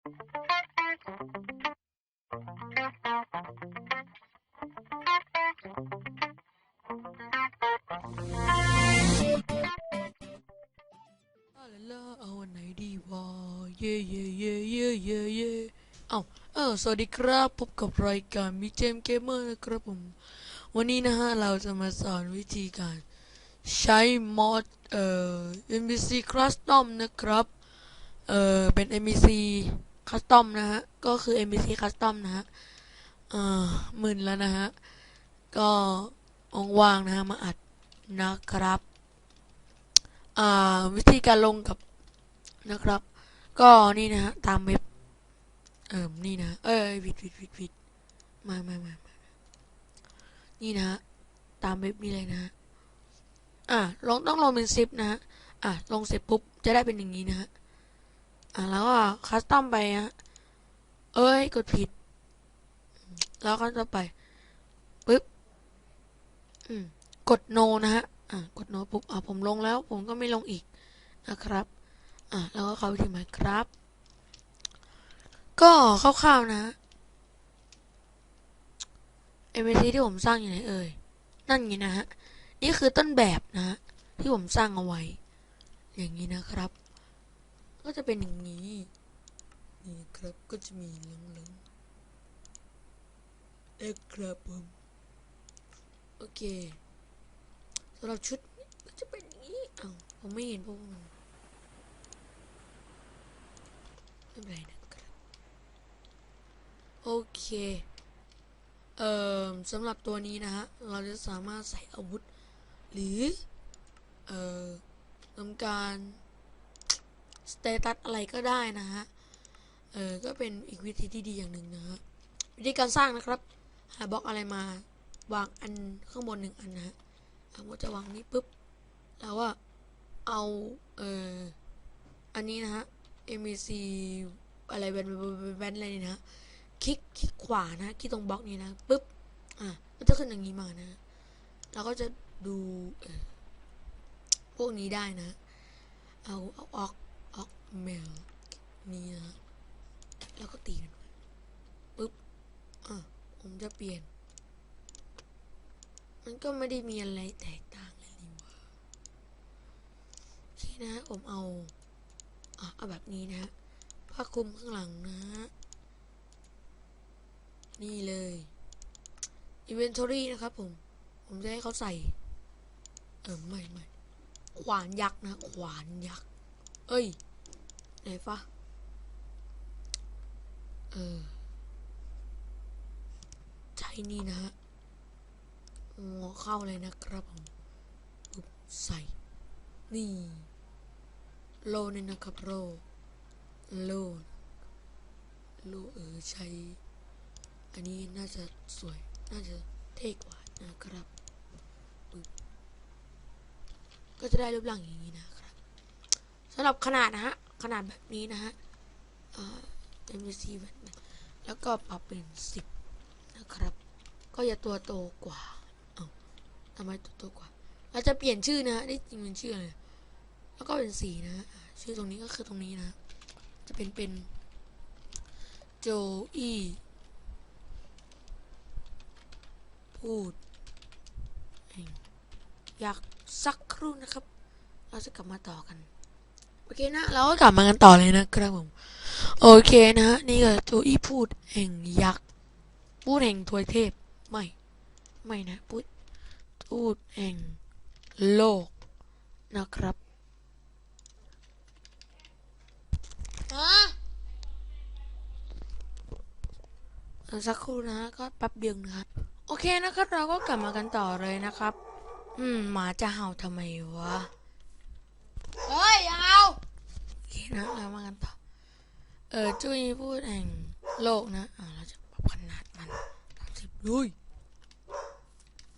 เอาล่ะเอาวันไหนดีวะเย่เย่เย่เย่เย่เย่เอาเออสวัสดีครับ พบกับรายการมิเจมเกมเมอร์นะครับผม วันนี้นะฮะ เราจะมาสอนวิธีการ ใช้มอดเอ่อ NPC Custom นะครับ เอ่อ เป็น NPC Custom นะฮะ ก็คือ NPC Custom นะฮะ เอ่อหมื่นแล้วนะฮะ ก็ว่างๆนะฮะ มาอัดนะครับ อ่า วิธีการลงกับนะครับ ก็นี่นะฮะ ตามเว็บ เอ่อนี่นะ เอ้ยผิดผิดผิดผิดมามามามานี่นะฮะ ตามเว็บนี้เลยนะฮะ อ่าลงต้องลงเป็นซิปนะฮะ อ่าลงเสร็จปุ๊บ จะได้เป็นอย่างนี้นะฮะ อ่าแล้วก็คัสตอมไปฮะเอ้ยกดผิด แล้วก็ต่อไปปึ๊บอืมกดโนนะฮะอ่ากดโนปุ๊บอ่าผมลงแล้ว ผมก็ไม่ลงอีกนะครับ อ่าแล้วก็เข้าไปที่ Minecraft ก็คร่าวๆนะ MVC ที่ผมสร้างอยู่ไหนเอ่ยนั่นไงนะฮะนี่คือต้นแบบนะฮะที่ผมสร้างเอาไว้ อย่างนี้นะครับ ก็จะเป็นอย่างนี้ นี่ครับก็จะมีเหลืองๆเอ็กครับผมโอเคสำหรับชุดก็จะเป็นอย่างนี้อ้าวผมไม่เห็นพวกมันไม่เป็นไรนะครับโอเคเอ่อสำหรับตัวนี้นะฮะ เราจะสามารถใส่อาวุธ หรือ เอ่อทำการ สเตตัสอะไรก็ได้นะฮะ เออ ก็เป็นอีกวิธีที่ดีอย่างหนึ่งนะฮะ วิธีการสร้างนะครับ หาบล็อกอะไรมาวางอันข้างบนหนึ่งอันนะฮะสมมติจะวางนี้ปุ๊บแล้วว่าเอาเอ่ออันนี้นะฮะ MEC อะไรแบนแบนอะไรนี่นะฮะคลิกคลิกขวานะคลิกตรงบล็อกนี้นะปุ๊บอะก็จะขึ้นอย่างนี้มานะเราก็จะดูพวกนี้ได้นะ เอาเอาออก ออกเมลนี่นะแล้วก็ตีมันปุ๊บอะผมจะเปลี่ยน มันก็ไม่ได้มีอะไรแตกต่างเลยนี่ว่าโอเคนะผมเอาอะเอาแบบนี้นะฮะผ้าคลุมข้างหลังนะฮะนี่เลย inventory นะครับผม ผมจะให้เขาใส่ เออไม่ไม่ขวานยักษ์นะ ขวานยักษ์ เอ้ย ไหนฟะเออใช่นี่นะฮะหัวเข้าเลยนะครับผมปุ๊บใส่ นี่ โลนี่นะครับโลโลโลเออใช้ อันนี้น่าจะสวย น่าจะเท่กว่านะครับ ก็จะได้รูปร่างอย่างนี้นะครับ สำหรับขนาดนะฮะ ขนาดแบบนี้นะฮะอ่า MVC แบบนี้แล้วก็ปรับเป็นสิบนะครับ ก็จะตัวโตกว่าทำไมตัวโตกว่า เราจะเปลี่ยนชื่อนะฮะนี่จริงเป็นชื่ออะไรแล้วก็เป็นสีนะฮะชื่อตรงนี้ก็คือตรงนี้นะ จะเป็นเป็นโจอี้พูดอยากสักครู่นะครับ เราจะกลับมาต่อกัน โอเคนะเราก็กลับมากันต่อเลยนะครับผมโอเคนะฮะนี่ก็โจอี้พูดแห่งยักษ์พูดแห่งทวยเทพไม่ไม่นะพูดทูตแห่งโลกนะครับสักครู่นะฮะก็แป๊บเดียวนะครับ โอเคนะครับ เราก็กลับมากันต่อเลยนะครับ อืมหมาจะเห่าทำไมวะ เฮ้ยอย่าเห่าโอเคนะเรามากันต่อ เออจุ้ยพูดแห่งโลกนะอ่าเราจะปรับขนาดมันสามสิบลุย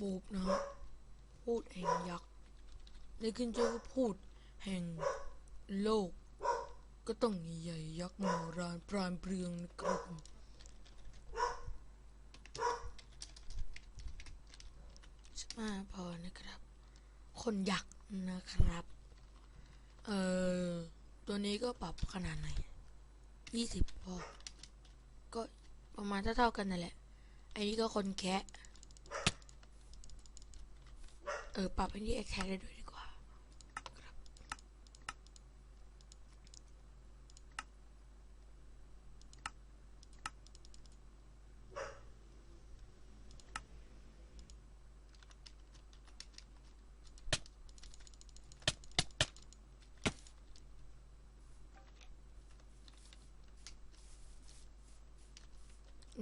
บูบนะฮะพูดแห่งยักษ์ในขึ้นเจอก็พูดแห่งโลก ก็ต้องใหญ่ยักษ์โมรานปราณเปรืองนะครับผมสิบห้าพอนะครับ คนยักษ์นะครับ เอ่อ ตัวนี้ก็ปรับขนาดไหน ยี่สิบพอ ก็ประมาณเท่าๆกันนั่นแหละไอ้นี่ก็คนแคะ เออ ปรับอันี่แอคแท็กได้ด้วยดีกว่าครับ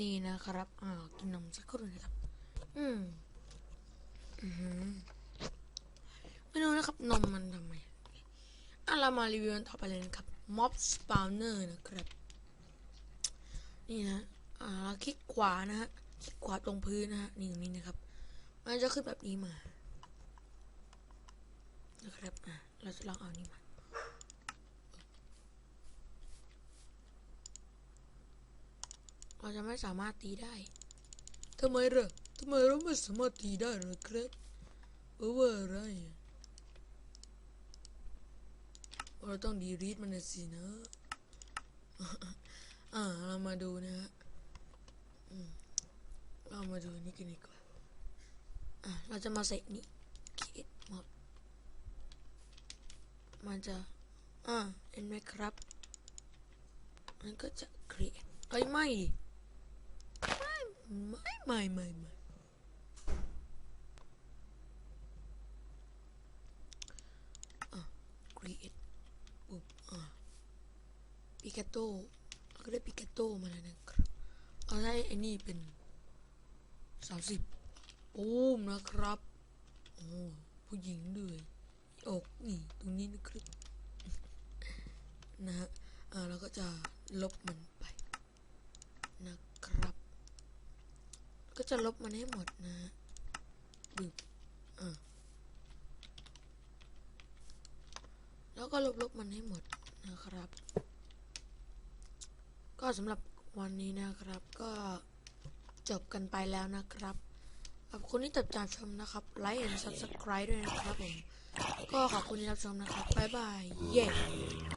นี่นะครับ อ่า กินนมสักครู่นะครับ อืม อือหือไม่รู้นะครับ นมมันทำไมอะเรามารีวิวต่อไปเลยนะครับ Mob Spawner นะครับ นี่นะ อ่าเราคลิกขวานะฮะ คลิกขวาตรงพื้นนะฮะ นี่ตรงนี้นะครับ มันจะขึ้นแบบนี้มา นะครับ อะ เราจะลองเอานี่มา เราจะไม่สามารถตีได้ทำไมเหรอทำไมเราไม่สามารถตีได้เหรอครับเออว่าอะไรเราต้องดีรีดมันสินะอ่าเรามาดูนะฮะอืมเรามาดูนี่กันดีกว่าอะเราจะมาใส่นี่คิดหมดมันจะอ่าเห็นไหมครับ มันก็จะ create เอ้ยไม่ ไม่ไม่ไม่ไม่อะ create ปุ๊บอะปิกาโต้เราก็ได้ปิกาโต้มาแล้วนะครับ เอาได้ไอ้นี่เป็นสามสิบปูมนะครับ โอ้ผู้หญิงด้วยอกนี่ ตรงนี้นะครับ นะฮะ อ่าเราก็จะลบมันไป นะครับ ก็จะลบมันให้หมดนะบึบอะแล้วก็ลบลบมันให้หมดนะครับ ก็สำหรับวันนี้นะครับ ก็จบกันไปแล้วนะครับขอบคุณที่ติดตามชมนะครับ ไลค์ and subscribe ด้วยนะครับผม ก็ขอบคุณที่รับชมนะครับ บ๊ายบาย เย้